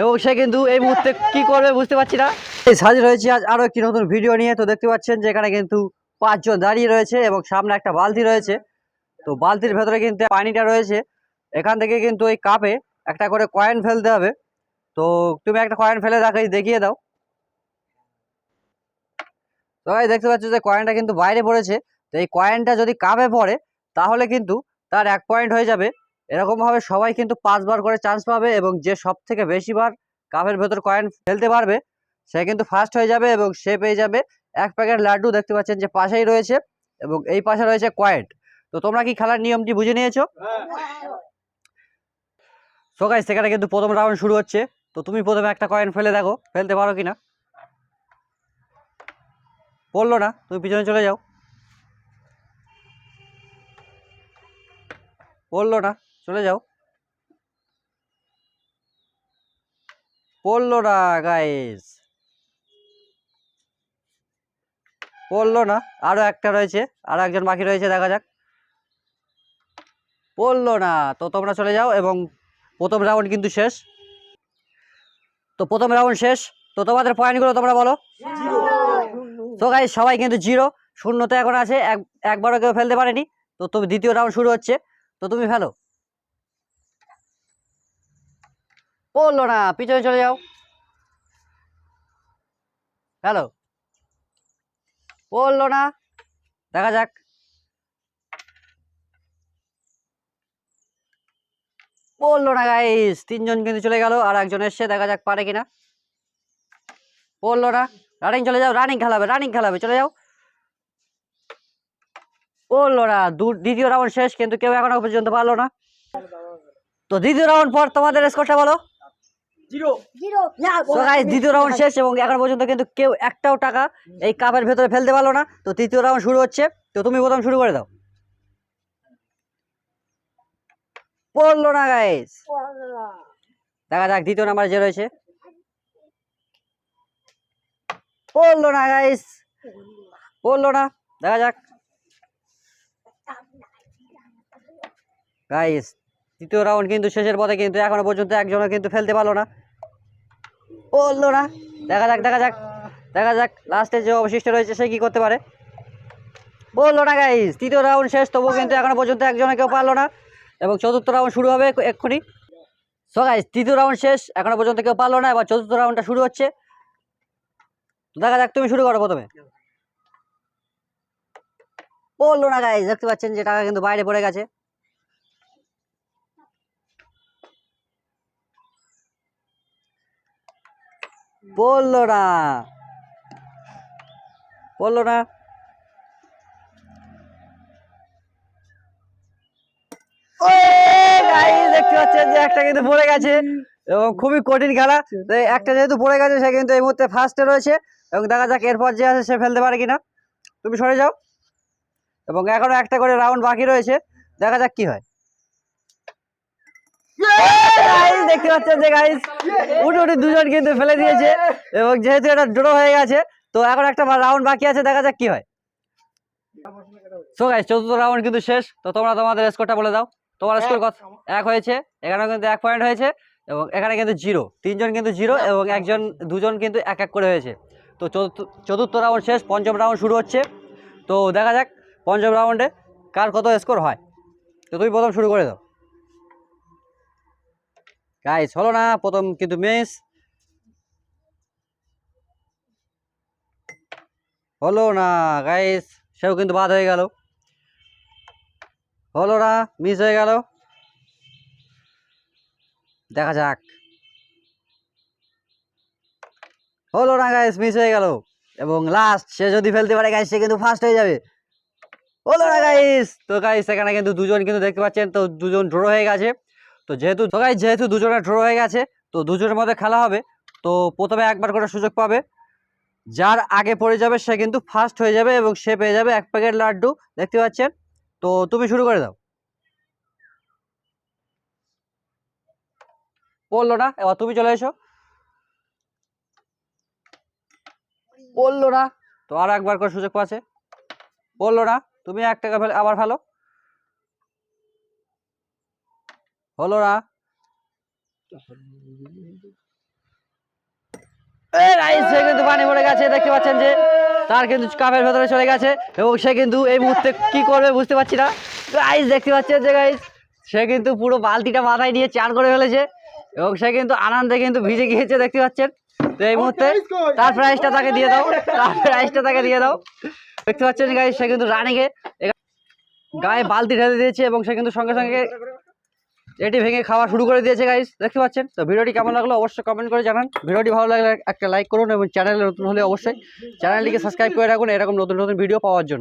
এবং সে কিন্তু এই মুহূর্তে কি করবে বুঝতে পারছি না। সাজে রয়েছে আজ আরও একটি নতুন ভিডিও নিয়ে। তো দেখতে পাচ্ছেন যে এখানে কিন্তু পাঁচজন দাঁড়িয়ে রয়েছে এবং সামনে একটা বালতি রয়েছে। তো বালতির ভেতরে কিন্তু পানিটা রয়েছে। এখান থেকে কিন্তু ওই কাপে একটা করে কয়েন ফেলতে হবে। তো তুমি একটা কয়েন ফেলে দেখাই দেখিয়ে দাও। তো ভাই দেখতে পাচ্ছ যে কয়েনটা কিন্তু বাইরে পড়েছে। তো এই কয়েনটা যদি কাপে পড়ে, তাহলে কিন্তু তার এক পয়েন্ট হয়ে যাবে। এরকমভাবে সবাই কিন্তু পাঁচবার করে চান্স পাবে এবং যে সব থেকে বেশিবার কাপের ভেতর কয়েন ফেলতে পারবে, সে কিন্তু ফার্স্ট হয়ে যাবে এবং সে পেয়ে যাবে এক প্যাকেট লাড্ডু। দেখতে পাচ্ছেন যে পাশেই রয়েছে এবং এই পাশে রয়েছে কয়েন তো তোমরা কি খেলার নিয়মটি বুঝে নিয়েছো? সো গাইস সেখানে কিন্তু প্রথম রাউন্ড শুরু হচ্ছে। তো তুমি প্রথমে একটা কয়েন ফেলে দেখো, ফেলতে পারো কিনা? পড়ল না, তুমি পিছনে চলে যাও। পড়ল না। চলে যাও। পড়ল না গাইস পড়ল না আরও একটা রয়েছে আরও একজন বাকি রয়েছে দেখা যাক। পড়ল না তো তোমরা চলে যাও এবং প্রথম রাউন্ড কিন্তু শেষ। তো প্রথম রাউন্ড শেষ তো তোমাদের পয়েন্টগুলো তোমরা বলো। তো গাই সবাই কিন্তু জিরো শূন্যতে এখন আছে এক একবারও কেউ ফেলতে পারেনি। তো তুমি দ্বিতীয় রাউন্ড শুরু হচ্ছে তো তুমি ফেলো। পড়ল না, পিছনে চলে যাও। হ্যালো পড়ল না, দেখা যাক। পড়ল না গাইস তিনজন কিন্তু চলে গেল, আর একজন এসছে, দেখা যাক পারে কিনা। পড়ল না রানিং চলে যাও রানিং খেলাবে রানিং খেলাবে, চলে যাও। পড়ল না দ্বিতীয় রাউন্ড শেষ, কিন্তু কেউ এখনও পর্যন্ত পারল না। তো দ্বিতীয় রাউন্ড পর তোমাদের স্কোরটা বলো। দ্বিতীয় রাউন্ড শেষ এবং এখনও পর্যন্ত কিন্তু কেউ একটাও টাকা এই কাপের ভেতরে ফেলতে পারল না। তো তৃতীয় রাউন্ড শুরু হচ্ছে। তো তুমি প্রথম শুরু করে দাও। পড়ল না গাইস দেখা যাক দ্বিতীয় নাম্বার যে রয়েছে। পড়ল না গাইস পড়ল না। দেখা যাক। গাইস তৃতীয় রাউন্ড কিন্তু শেষের পথে কিন্তু এখনও পর্যন্ত একজনও কিন্তু ফেলতে পারল না। বলল না। দেখা যাক দেখা যাক দেখা যাক। লাস্টে যে অবশিষ্ট রয়েছে সে কি করতে পারে। বলল না গাইস তৃতীয় রাউন্ড শেষ, তবুও কিন্তু এখনও পর্যন্ত একজনে কেউ পারল না। এবং চতুর্থ রাউন্ড শুরু হবে এক্ষুনি। সো গাইস তৃতীয় রাউন্ড শেষ, এখনও পর্যন্ত কেউ পারল না। এবার চতুর্থ রাউন্ডটা শুরু হচ্ছে। দেখা যাক, তুমি শুরু করো প্রথমে। বলল না গাইস দেখতে পাচ্ছেন যে টাকা কিন্তু বাইরে পড়ে গেছে। বলল না। বলল না। দেখতে পাচ্ছেন যে একটা কিন্তু পড়ে গেছে এবং খুবই কঠিন খেলা। একটা যেহেতু পড়ে গেছে, সে কিন্তু এই মুহূর্তে ফার্স্টে রয়েছে এবং দেখা যাক এরপর যে আছে সে ফেলতে পারে কিনা। তুমি সরে যাও। এবং এখনও একটা করে রাউন্ড বাকি রয়েছে। দেখা যাক কি হয়। দেখতে পাচ্ছেন যে গাইস উঠে উঠে দুজন কিন্তু ফেলে দিয়েছে এবং যেহেতু এটা ড্র হয়ে গেছে তো এখন একটা রাউন্ড বাকি আছে দেখা যাক কি হয়। সো গাইস চতুর্থ রাউন্ড কিন্তু শেষ তো তোমরা তোমাদের স্কোরটা বলে দাও। তোমার স্কোর কত? এক হয়েছে এখানে কিন্তু এক পয়েন্ট হয়েছে এবং এখানে কিন্তু জিরো তিনজন কিন্তু জিরো এবং একজন দুজন কিন্তু এক এক করে হয়েছে। তো চতুর্থ চতুর্থ রাউন্ড শেষ পঞ্চম রাউন্ড শুরু হচ্ছে। তো দেখা যাক পঞ্চম রাউন্ডে কার কত স্কোর হয়। তো তুমি প্রথম শুরু করে দাও। গাইস হলো না, প্রথম কিন্তু মিস হলো না গাইস সেও কিন্তু বাদ হয়ে গেল। হলো না মিস হয়ে গেল। দেখা যাক। হলো না গাইস মিস হয়ে গেল। এবং লাস্ট সে যদি ফেলতে পারে গাইস সে কিন্তু ফার্স্ট হয়ে যাবে। হলো না গাইস তো গাইস এখানে কিন্তু দুজন কিন্তু দেখতে পাচ্ছেন, তো দুজন ড্র হয়ে গেছে। তো যেহেতু তো গাইস যেহেতু দুজনের ড্র হয়ে গেছে, তো দুজনের মধ্যে খেলা হবে। তো প্রথমে একবার করে সুযোগ পাবে। যার আগে পড়ে যাবে, সে কিন্তু ফার্স্ট হয়ে যাবে এবং সে পেয়ে যাবে এক প্যাকেট লাড্ডু। দেখতে পাচ্ছেন? তো তুমি শুরু করে দাও। বলল না? এবার তুমি চলে এসো। বলল না? তো আর একবার করে সুযোগ পাচ্ছে। বলল না? তুমি এক টাকা ফেলে আবার ফেলো। হলো না এ সে কিন্তু পানি পড়ে গেছে দেখতে পাচ্ছেন যে তার কিন্তু কাপের ভেতরে চলে গেছে এবং সে কিন্তু এই মুহূর্তে কি করবে বুঝতে পারছি না। গাইস দেখতে পাচ্ছেন যে গাইস সে কিন্তু পুরো বালতিটা মাথায় নিয়ে চান করে ফেলেছে এবং সে কিন্তু আনন্দে কিন্তু ভিজে গিয়েছে দেখতে পাচ্ছেন। তো এই মুহূর্তে তার প্রাইসটা তাকে দিয়ে দাও তার প্রাইসটা তাকে দিয়ে দাও। দেখতে পাচ্ছেন গাইস সে কিন্তু রানিংয়ে গায়ে বালতি ঢেলে দিয়েছে এবং সে কিন্তু সঙ্গে সঙ্গে এটি ভেঙে খাওয়া শুরু করে দিয়েছে গাইস দেখতে পাচ্ছেন? তো ভিডিওটি কেমন লাগল অবশ্যই কমেন্ট করে জানান। ভিডিওটি ভালো লাগলে একটা লাইক করুন এবং চ্যানেলে নতুন হলে অবশ্যই চ্যানেলটিকে সাবস্ক্রাইব করে রাখুন এরকম নতুন নতুন ভিডিও পাওয়ার জন্য।